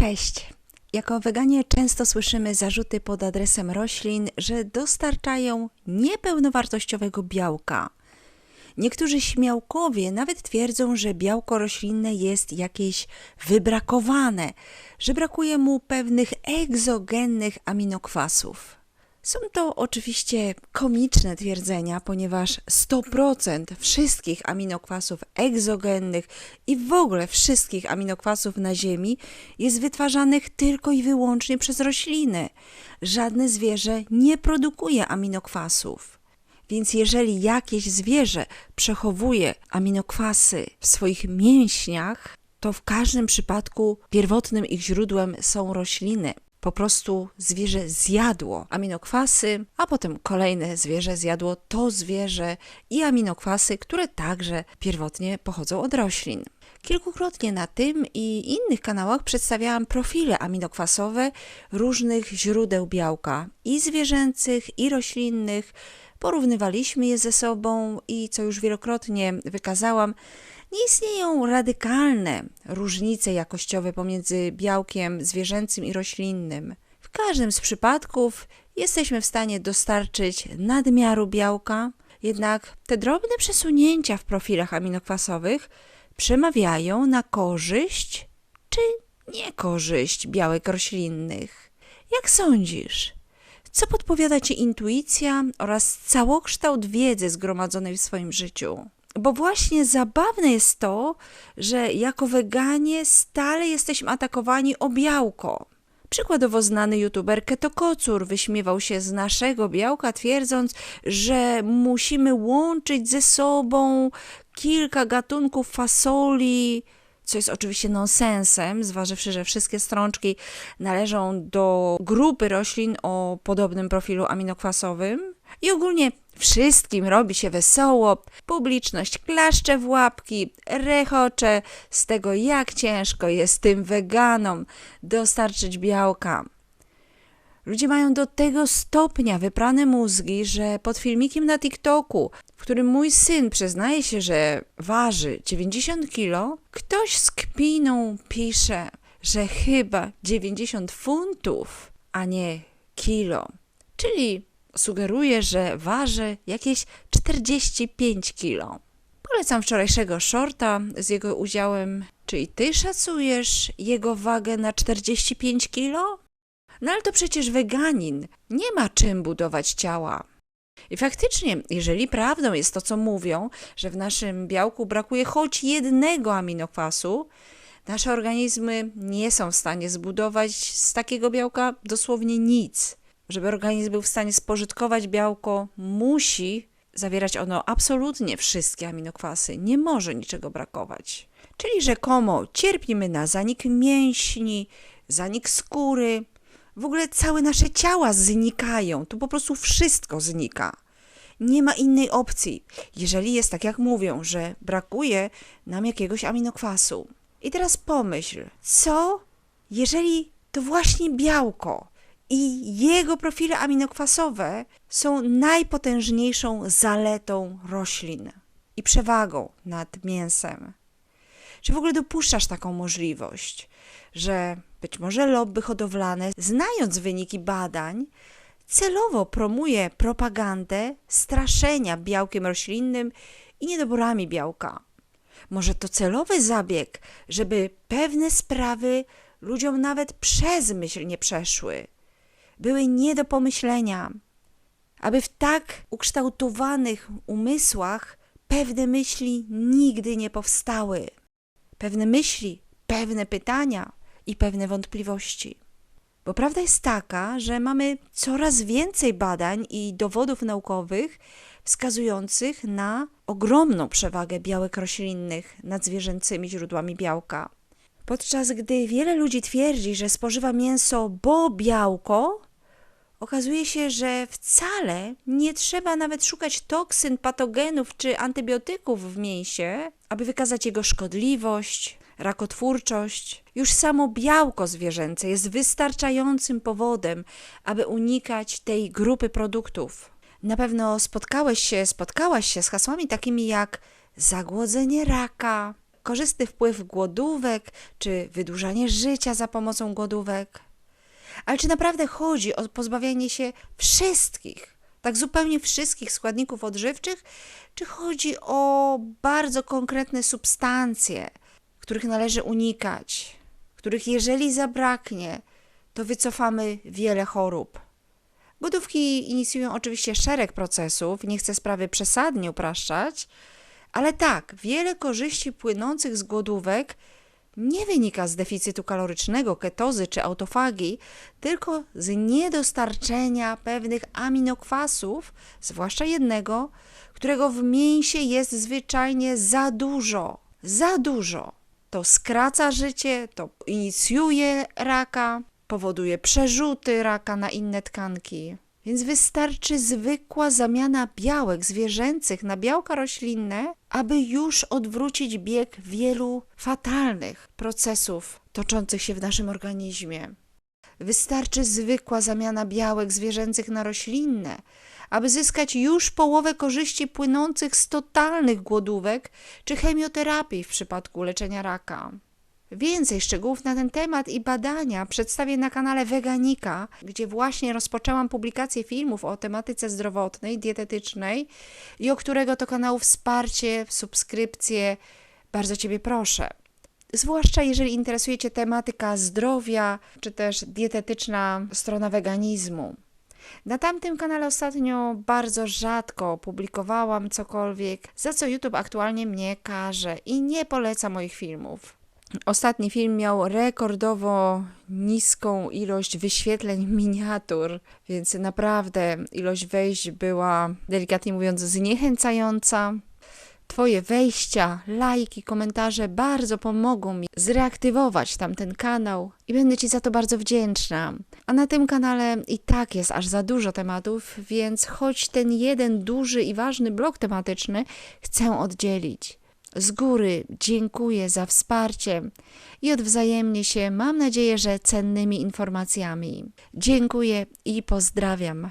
Cześć. Jako weganie często słyszymy zarzuty pod adresem roślin, że dostarczają niepełnowartościowego białka. Niektórzy śmiałkowie nawet twierdzą, że białko roślinne jest jakieś wybrakowane, że brakuje mu pewnych egzogennych aminokwasów. Są to oczywiście komiczne twierdzenia, ponieważ 100% wszystkich aminokwasów egzogennych i w ogóle wszystkich aminokwasów na Ziemi jest wytwarzanych tylko i wyłącznie przez rośliny. Żadne zwierzę nie produkuje aminokwasów. Więc jeżeli jakieś zwierzę przechowuje aminokwasy w swoich mięśniach, to w każdym przypadku pierwotnym ich źródłem są rośliny. Po prostu zwierzę zjadło aminokwasy, a potem kolejne zwierzę zjadło to zwierzę i aminokwasy, które także pierwotnie pochodzą od roślin. Kilkukrotnie na tym i innych kanałach przedstawiałam profile aminokwasowe różnych źródeł białka i zwierzęcych, i roślinnych. Porównywaliśmy je ze sobą i co już wielokrotnie wykazałam, nie istnieją radykalne różnice jakościowe pomiędzy białkiem zwierzęcym i roślinnym. W każdym z przypadków jesteśmy w stanie dostarczyć nadmiaru białka, jednak te drobne przesunięcia w profilach aminokwasowych przemawiają na korzyść czy niekorzyść białek roślinnych. Jak sądzisz? Co podpowiada Ci intuicja oraz całokształt wiedzy zgromadzonej w swoim życiu? Bo właśnie zabawne jest to, że jako weganie stale jesteśmy atakowani o białko. Przykładowo znany youtuber Keto Kocur wyśmiewał się z naszego białka, twierdząc, że musimy łączyć ze sobą kilka gatunków fasoli, co jest oczywiście nonsensem, zważywszy, że wszystkie strączki należą do grupy roślin o podobnym profilu aminokwasowym. I ogólnie wszystkim robi się wesoło, publiczność klaszcze w łapki, rechocze z tego, jak ciężko jest tym weganom dostarczyć białka. Ludzie mają do tego stopnia wyprane mózgi, że pod filmikiem na TikToku, w którym mój syn przyznaje się, że waży 90 kilo, ktoś z kpiną pisze, że chyba 90 funtów, a nie kilo. Czyli sugeruje, że waży jakieś 45 kilo. Polecam wczorajszego shorta z jego udziałem. Czy i ty szacujesz jego wagę na 45 kilo? No ale to przecież weganin nie ma czym budować ciała. I faktycznie, jeżeli prawdą jest to, co mówią, że w naszym białku brakuje choć jednego aminokwasu, nasze organizmy nie są w stanie zbudować z takiego białka dosłownie nic. Żeby organizm był w stanie spożytkować białko, musi zawierać ono absolutnie wszystkie aminokwasy. Nie może niczego brakować. Czyli rzekomo cierpimy na zanik mięśni, zanik skóry, w ogóle całe nasze ciała znikają. Tu po prostu wszystko znika. Nie ma innej opcji, jeżeli jest tak, jak mówią, że brakuje nam jakiegoś aminokwasu. I teraz pomyśl, co jeżeli to właśnie białko i jego profile aminokwasowe są najpotężniejszą zaletą roślin i przewagą nad mięsem? Czy w ogóle dopuszczasz taką możliwość, że być może lobby hodowlane, znając wyniki badań, celowo promuje propagandę straszenia białkiem roślinnym i niedoborami białka? Może to celowy zabieg, żeby pewne sprawy ludziom nawet przez myśl nie przeszły, były nie do pomyślenia, aby w tak ukształtowanych umysłach pewne myśli nigdy nie powstały pewne myśli, pewne pytania i pewne wątpliwości. Bo prawda jest taka, że mamy coraz więcej badań i dowodów naukowych wskazujących na ogromną przewagę białek roślinnych nad zwierzęcymi źródłami białka. Podczas gdy wiele ludzi twierdzi, że spożywa mięso, bo białko, okazuje się, że wcale nie trzeba nawet szukać toksyn, patogenów czy antybiotyków w mięsie, aby wykazać jego szkodliwość, rakotwórczość. Już samo białko zwierzęce jest wystarczającym powodem, aby unikać tej grupy produktów. Na pewno spotkałeś się, spotkałaś się z hasłami takimi jak zagłodzenie raka, korzystny wpływ głodówek, czy wydłużanie życia za pomocą głodówek. Ale czy naprawdę chodzi o pozbawianie się wszystkich, tak zupełnie wszystkich składników odżywczych, czy chodzi o bardzo konkretne substancje, których należy unikać, których jeżeli zabraknie, to wycofamy wiele chorób? Głodówki inicjują oczywiście szereg procesów, nie chcę sprawy przesadnie upraszczać, ale tak, wiele korzyści płynących z głodówek nie wynika z deficytu kalorycznego, ketozy czy autofagii, tylko z niedostarczenia pewnych aminokwasów, zwłaszcza jednego, którego w mięsie jest zwyczajnie za dużo. Za dużo. To skraca życie, to inicjuje raka, powoduje przerzuty raka na inne tkanki. Więc wystarczy zwykła zamiana białek zwierzęcych na białka roślinne, aby już odwrócić bieg wielu fatalnych procesów toczących się w naszym organizmie. Wystarczy zwykła zamiana białek zwierzęcych na roślinne, aby zyskać już połowę korzyści płynących z totalnych głodówek czy chemioterapii w przypadku leczenia raka. Więcej szczegółów na ten temat i badania przedstawię na kanale Veganika, gdzie właśnie rozpoczęłam publikację filmów o tematyce zdrowotnej, dietetycznej i o którego to kanału wsparcie, subskrypcję bardzo Ciebie proszę. Zwłaszcza jeżeli interesuje Cię tematyka zdrowia, czy też dietetyczna strona weganizmu. Na tamtym kanale ostatnio bardzo rzadko publikowałam cokolwiek, za co YouTube aktualnie mnie karze i nie poleca moich filmów. Ostatni film miał rekordowo niską ilość wyświetleń miniatur, więc naprawdę ilość wejść była, delikatnie mówiąc, zniechęcająca. Twoje wejścia, lajki, komentarze bardzo pomogą mi zreaktywować tamten kanał i będę Ci za to bardzo wdzięczna. A na tym kanale i tak jest aż za dużo tematów, więc choć ten jeden duży i ważny blok tematyczny chcę oddzielić. Z góry dziękuję za wsparcie i odwzajemnie się, mam nadzieję, że cennymi informacjami. Dziękuję i pozdrawiam.